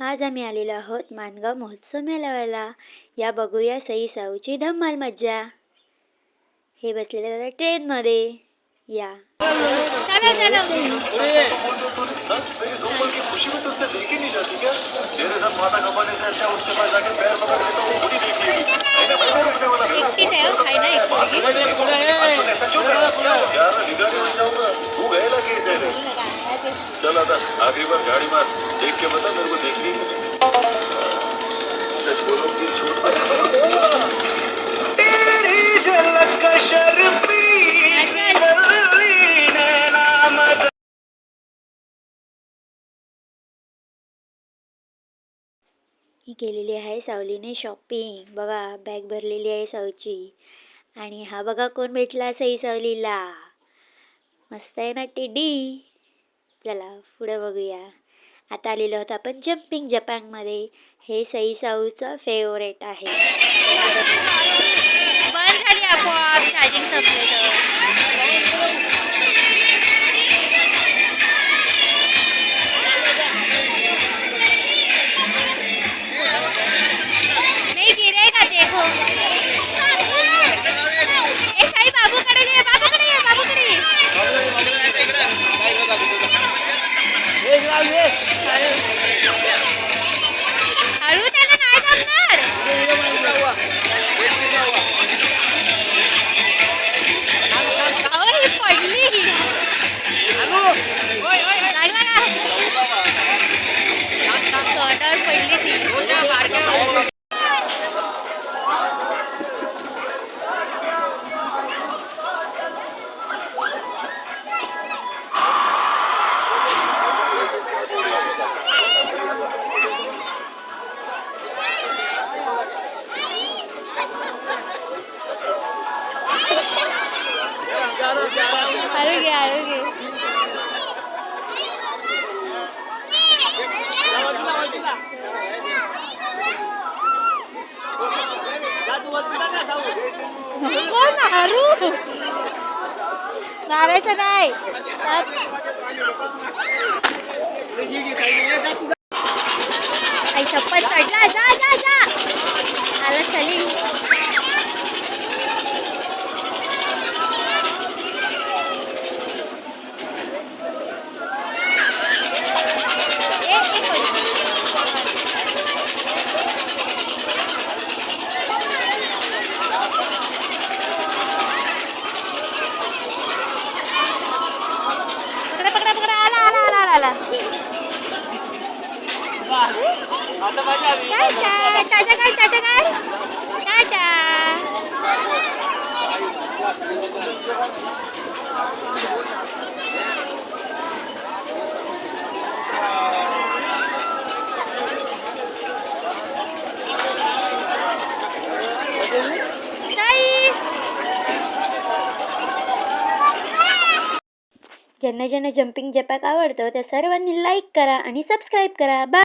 आज आम्ही आलेलो आहोत मानगाव महोत्सव मेळाव्याला. या बघूया सई साऊची धम्माल मज्जा. हे बसलेले दादा ट्रेनमध्ये. या. चला चला. चल बार गाड़ी मार. देख के बता मेरे को बोलो नैना मत ही. केलेली आहे सावलीने शॉपिंग बघा बॅग भरलेली आहे साऊची आणि हा बघा कोण भेटला सई सावलीला. मस्त आहे ना टेडी चला पुढं बघूया. आता आलेलो आहोत आपण जम्पिंग जपांगमध्ये हे सई साऊचं फेवरेट आहे. बंद झाली आपोआप चार्जिंग संपले. कोण हळू मारायचं नाही आई चप्पल चढला जा. टाटा टाटा काय टाटा काय टाटा ज्यांना ज्यांना जम्पिंग जपॅक आवडतं त्या सर्वांनी लाईक करा आणि सबस्क्राईब करा. बाय